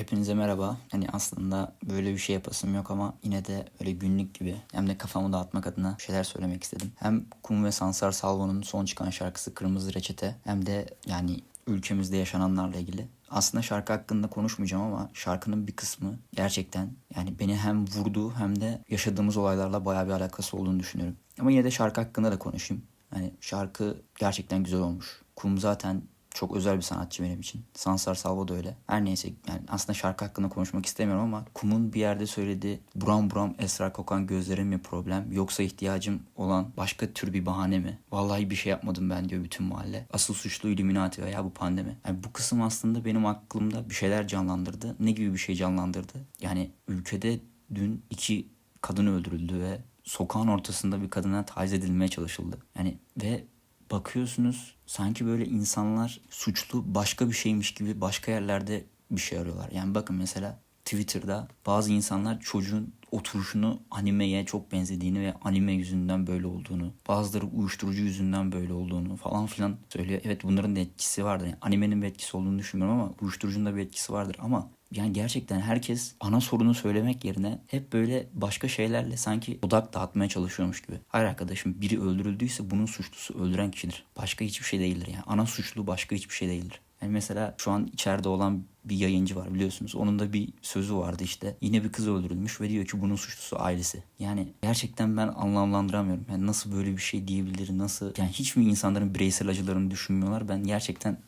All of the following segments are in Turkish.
Hepinize merhaba. Hani aslında böyle bir şey yapasım yok ama yine de böyle günlük gibi hem de kafamı dağıtmak adına şeyler söylemek istedim. Hem Kum ve Sansar Salvo'nun son çıkan şarkısı Kırmızı Reçete hem de yani ülkemizde yaşananlarla ilgili. Aslında şarkı hakkında konuşmayacağım ama şarkının bir kısmı gerçekten yani beni hem vurdu hem de yaşadığımız olaylarla bayağı bir alakası olduğunu düşünüyorum. Ama yine de şarkı hakkında da konuşayım. Hani şarkı gerçekten güzel olmuş. Kum zaten çok özel bir sanatçı benim için. Sansar Salvo da öyle. Her neyse yani aslında şarkı hakkında konuşmak istemiyorum ama Kum'un bir yerde söylediği buram buram esrar kokan gözlerim mi problem yoksa ihtiyacım olan başka tür bir bahane mi? Vallahi bir şey yapmadım ben diyor bütün mahalle. Asıl suçlu Illuminati veya bu pandemi. Yani bu kısım aslında benim aklımda bir şeyler canlandırdı. Ne gibi bir şey canlandırdı? Yani ülkede dün iki kadın öldürüldü ve sokağın ortasında bir kadına taciz edilmeye çalışıldı. Yani ve bakıyorsunuz sanki böyle insanlar suçlu başka bir şeymiş gibi başka yerlerde bir şey arıyorlar. Yani bakın mesela Twitter'da bazı insanlar çocuğun oturuşunu animeye çok benzediğini ve anime yüzünden böyle olduğunu, bazıları uyuşturucu yüzünden böyle olduğunu falan filan söylüyor. Evet bunların da etkisi vardır. Yani animenin bir etkisi olduğunu düşünmüyorum ama uyuşturucunun da bir etkisi vardır. Ama yani gerçekten herkes ana sorunu söylemek yerine hep böyle başka şeylerle sanki odak dağıtmaya çalışıyormuş gibi. Hayır arkadaşım biri öldürüldüyse bunun suçlusu öldüren kişidir. Başka hiçbir şey değildir yani. Ana suçlu başka hiçbir şey değildir. Yani mesela şu an içeride olan bir yayıncı var biliyorsunuz. Onun da bir sözü vardı işte. Yine bir kız öldürülmüş ve diyor ki bunun suçlusu ailesi. Yani gerçekten ben anlamlandıramıyorum. Yani nasıl böyle bir şey diyebilir? Nasıl? Yani hiç mi insanların bireysel acılarını düşünmüyorlar? Ben gerçekten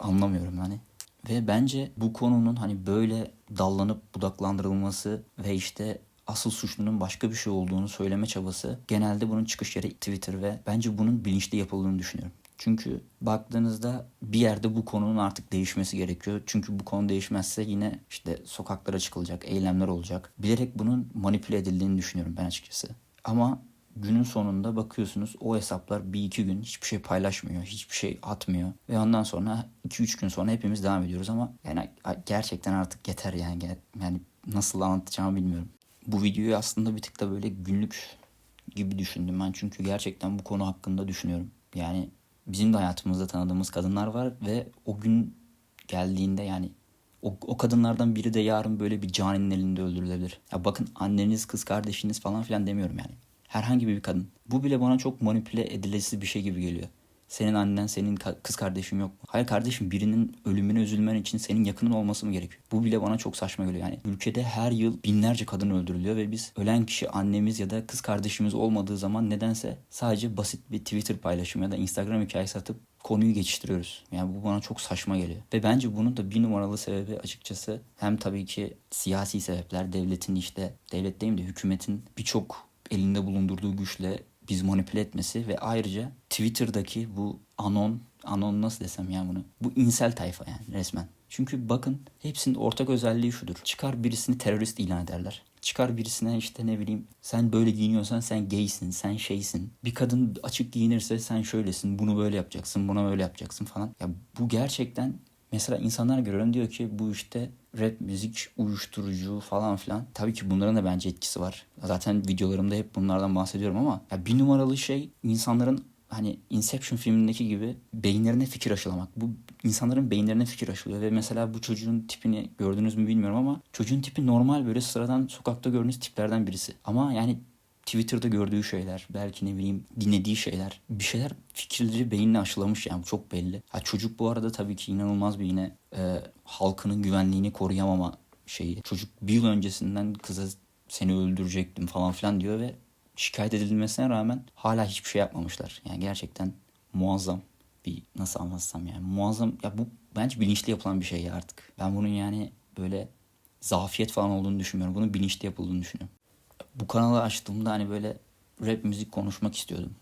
anlamıyorum yani. Ve bence bu konunun hani böyle dallanıp budaklandırılması ve işte asıl suçlunun başka bir şey olduğunu söyleme çabası genelde bunun çıkış yeri Twitter ve bence bunun bilinçli yapıldığını düşünüyorum. Çünkü baktığınızda bir yerde bu konunun artık değişmesi gerekiyor. Çünkü bu konu değişmezse yine işte sokaklara çıkılacak, eylemler olacak. Bilerek bunun manipüle edildiğini düşünüyorum ben açıkçası. Ama günün sonunda bakıyorsunuz o hesaplar bir iki gün hiçbir şey paylaşmıyor, hiçbir şey atmıyor. Ve ondan sonra iki üç gün sonra hepimiz devam ediyoruz ama yani gerçekten artık yeter yani. Yani nasıl anlatacağımı bilmiyorum. Bu videoyu aslında bir tık da böyle günlük gibi düşündüm ben. Çünkü gerçekten bu konu hakkında düşünüyorum. Yani bizim de hayatımızda tanıdığımız kadınlar var ve o gün geldiğinde yani o, o kadınlardan biri de yarın böyle bir caninin elinde öldürülebilir. Ya bakın anneniz, kız kardeşiniz falan filan demiyorum yani. Herhangi bir kadın. Bu bile bana çok manipüle edilesi bir şey gibi geliyor. Senin annen, senin kız kardeşin yok mu? Hayır kardeşim birinin ölümüne üzülmen için senin yakının olması mı gerekiyor? Bu bile bana çok saçma geliyor. Yani ülkede her yıl binlerce kadın öldürülüyor ve biz ölen kişi annemiz ya da kız kardeşimiz olmadığı zaman nedense sadece basit bir Twitter paylaşımı ya da Instagram hikayesi atıp konuyu geçiştiriyoruz. Yani bu bana çok saçma geliyor. Ve bence bunun da bir numaralı sebebi açıkçası hem tabii ki siyasi sebepler, devletin işte, devlet değil de hükümetin birçok elinde bulundurduğu güçle biz manipüle etmesi ve ayrıca Twitter'daki bu anon, anon nasıl desem ya bunu? Bu insel tayfa yani resmen. Çünkü bakın hepsinin ortak özelliği şudur. Çıkar birisini terörist ilan ederler. Çıkar birisine işte ne bileyim sen böyle giyiniyorsan sen gaysin, sen şeysin. Bir kadın açık giyinirse sen şöylesin, bunu böyle yapacaksın, buna böyle yapacaksın falan. Ya bu gerçekten Mesela insanlar görüyorum diyor ki bu işte rap müzik uyuşturucu falan filan. Tabii ki bunların da bence etkisi var. Zaten videolarımda hep bunlardan bahsediyorum ama ya bir numaralı şey insanların hani Inception filmindeki gibi beyinlerine fikir aşılamak. Bu insanların beyinlerine fikir aşılıyor ve mesela bu çocuğun tipini gördünüz mü bilmiyorum ama çocuğun tipi normal böyle sıradan sokakta gördüğünüz tiplerden birisi. Ama yani Twitter'da gördüğü şeyler, belki ne bileyim dinlediği şeyler, bir şeyler fikirleri beynine aşılamış yani çok belli. Ha, çocuk bu arada tabii ki inanılmaz bir yine e, halkının güvenliğini koruyamama şeyi. Çocuk bir yıl öncesinden kıza seni öldürecektim falan filan diyor ve şikayet edilmesine rağmen hala hiçbir şey yapmamışlar. Yani gerçekten muazzam bir nasıl anlatsam yani muazzam ya bu bence bilinçli yapılan bir şey ya artık. Ben bunun yani böyle zafiyet falan olduğunu düşünmüyorum. Bunun bilinçli yapıldığını düşünüyorum bu kanalı açtığımda hani böyle rap müzik konuşmak istiyordum.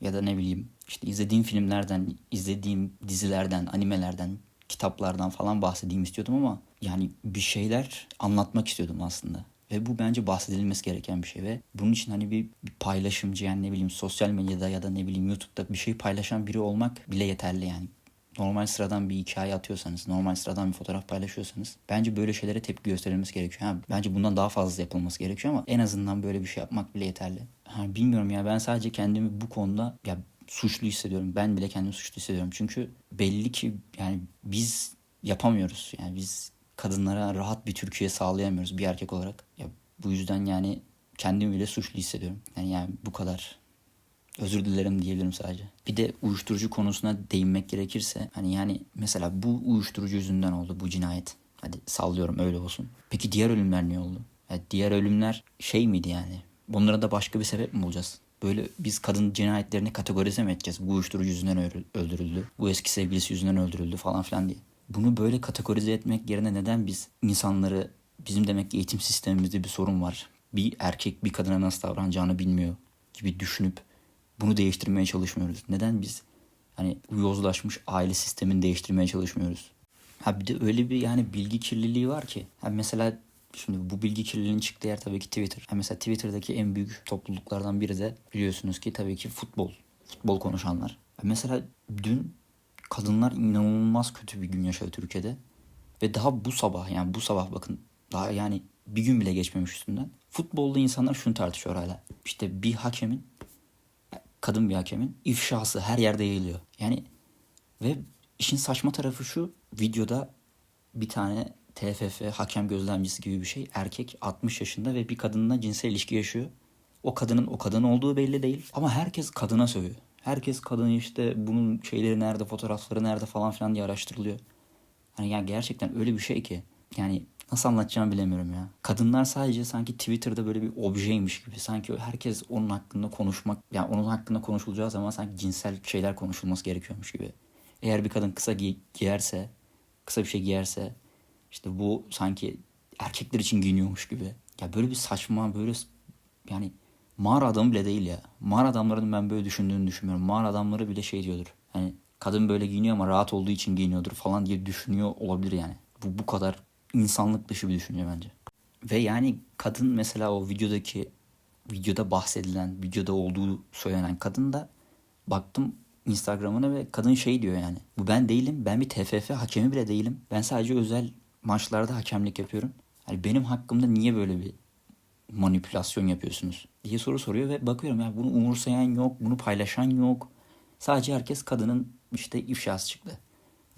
Ya da ne bileyim işte izlediğim filmlerden, izlediğim dizilerden, animelerden, kitaplardan falan bahsedeyim istiyordum ama yani bir şeyler anlatmak istiyordum aslında. Ve bu bence bahsedilmesi gereken bir şey ve bunun için hani bir, bir paylaşımcı yani ne bileyim sosyal medyada ya da ne bileyim YouTube'da bir şey paylaşan biri olmak bile yeterli yani normal sıradan bir hikaye atıyorsanız, normal sıradan bir fotoğraf paylaşıyorsanız bence böyle şeylere tepki gösterilmesi gerekiyor. Ha, bence bundan daha fazla yapılması gerekiyor ama en azından böyle bir şey yapmak bile yeterli. Ha, bilmiyorum ya ben sadece kendimi bu konuda ya suçlu hissediyorum. Ben bile kendimi suçlu hissediyorum. Çünkü belli ki yani biz yapamıyoruz. Yani biz kadınlara rahat bir Türkiye sağlayamıyoruz bir erkek olarak. Ya bu yüzden yani kendimi bile suçlu hissediyorum. Yani yani bu kadar özür dilerim diyebilirim sadece. Bir de uyuşturucu konusuna değinmek gerekirse hani yani mesela bu uyuşturucu yüzünden oldu bu cinayet. Hadi sallıyorum öyle olsun. Peki diğer ölümler niye oldu? Yani diğer ölümler şey miydi yani? Bunlara da başka bir sebep mi bulacağız? Böyle biz kadın cinayetlerini kategorize mi edeceğiz? Bu uyuşturucu yüzünden öldürüldü. Bu eski sevgilisi yüzünden öldürüldü falan filan diye. Bunu böyle kategorize etmek yerine neden biz insanları bizim demek ki eğitim sistemimizde bir sorun var. Bir erkek bir kadına nasıl davranacağını bilmiyor gibi düşünüp bunu değiştirmeye çalışmıyoruz. Neden biz hani yozlaşmış aile sistemini değiştirmeye çalışmıyoruz? Ha bir de öyle bir yani bilgi kirliliği var ki. Ha mesela şimdi bu bilgi kirliliğinin çıktığı yer tabii ki Twitter. Ha mesela Twitter'daki en büyük topluluklardan biri de biliyorsunuz ki tabii ki futbol. Futbol konuşanlar. Ha mesela dün kadınlar inanılmaz kötü bir gün yaşadı Türkiye'de. Ve daha bu sabah yani bu sabah bakın daha yani bir gün bile geçmemiş üstünden. Futbolda insanlar şunu tartışıyor hala. İşte bir hakemin kadın bir hakemin ifşası her yerde yayılıyor. Yani ve işin saçma tarafı şu videoda bir tane TFF hakem gözlemcisi gibi bir şey erkek 60 yaşında ve bir kadınla cinsel ilişki yaşıyor. O kadının o kadın olduğu belli değil ama herkes kadına sövüyor. Herkes kadını işte bunun şeyleri nerede fotoğrafları nerede falan filan diye araştırılıyor. Hani ya gerçekten öyle bir şey ki yani nasıl anlatacağımı bilemiyorum ya. Kadınlar sadece sanki Twitter'da böyle bir objeymiş gibi. Sanki herkes onun hakkında konuşmak yani onun hakkında konuşulacağı zaman sanki cinsel şeyler konuşulması gerekiyormuş gibi. Eğer bir kadın kısa giy- giyerse, kısa bir şey giyerse işte bu sanki erkekler için giyiniyormuş gibi. Ya böyle bir saçma böyle yani mağara adamı bile değil ya. Mağara adamlarının ben böyle düşündüğünü düşünmüyorum. Mağara adamları bile şey diyordur. Hani kadın böyle giyiniyor ama rahat olduğu için giyiniyordur falan diye düşünüyor olabilir yani. Bu bu kadar insanlık dışı bir düşünce bence. Ve yani kadın mesela o videodaki videoda bahsedilen, videoda olduğu söylenen kadın da baktım Instagram'ına ve kadın şey diyor yani. Bu ben değilim. Ben bir TFF hakemi bile değilim. Ben sadece özel maçlarda hakemlik yapıyorum. Yani benim hakkımda niye böyle bir manipülasyon yapıyorsunuz diye soru soruyor ve bakıyorum ya bunu umursayan yok, bunu paylaşan yok. Sadece herkes kadının işte ifşası çıktı.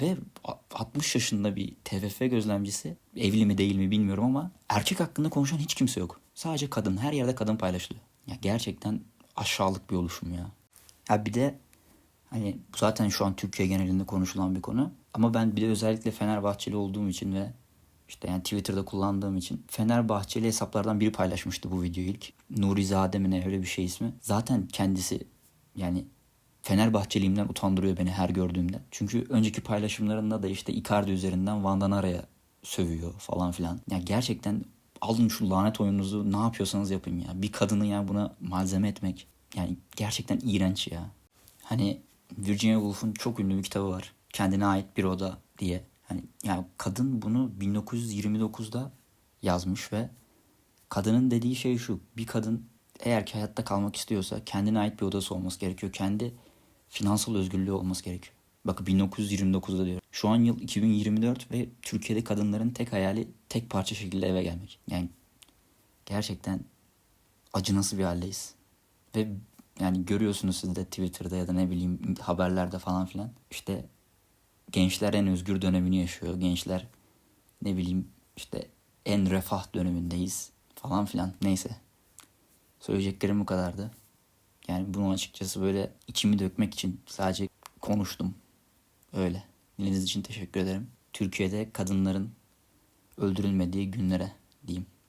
Ve a- 60 yaşında bir TFF gözlemcisi evli mi değil mi bilmiyorum ama erkek hakkında konuşan hiç kimse yok. Sadece kadın her yerde kadın paylaşılıyor. Ya gerçekten aşağılık bir oluşum ya. Ha bir de hani zaten şu an Türkiye genelinde konuşulan bir konu. Ama ben bir de özellikle Fenerbahçeli olduğum için ve işte yani Twitter'da kullandığım için Fenerbahçeli hesaplardan biri paylaşmıştı bu videoyu ilk. Nuri Zade mi ne öyle bir şey ismi. Zaten kendisi yani Fenerbahçeliğimden utandırıyor beni her gördüğümde. Çünkü önceki paylaşımlarında da işte Icardi üzerinden Van Danara'ya sövüyor falan filan. Ya gerçekten alın şu lanet oyununuzu ne yapıyorsanız yapın ya. Bir kadını ya buna malzeme etmek yani gerçekten iğrenç ya. Hani Virginia Woolf'un çok ünlü bir kitabı var. Kendine ait bir oda diye. Hani yani kadın bunu 1929'da yazmış ve kadının dediği şey şu. Bir kadın eğer ki hayatta kalmak istiyorsa kendine ait bir odası olması gerekiyor. Kendi finansal özgürlüğü olması gerekiyor. Bakın 1929'da diyor. Şu an yıl 2024 ve Türkiye'de kadınların tek hayali tek parça şekilde eve gelmek. Yani gerçekten acınası bir haldeyiz. Ve yani görüyorsunuz siz de Twitter'da ya da ne bileyim haberlerde falan filan. İşte gençler en özgür dönemini yaşıyor. Gençler ne bileyim işte en refah dönemindeyiz falan filan. Neyse. Söyleyeceklerim bu kadardı. Yani bunu açıkçası böyle içimi dökmek için sadece konuştum. Öyle. Dinlediğiniz için teşekkür ederim. Türkiye'de kadınların öldürülmediği günlere diyeyim.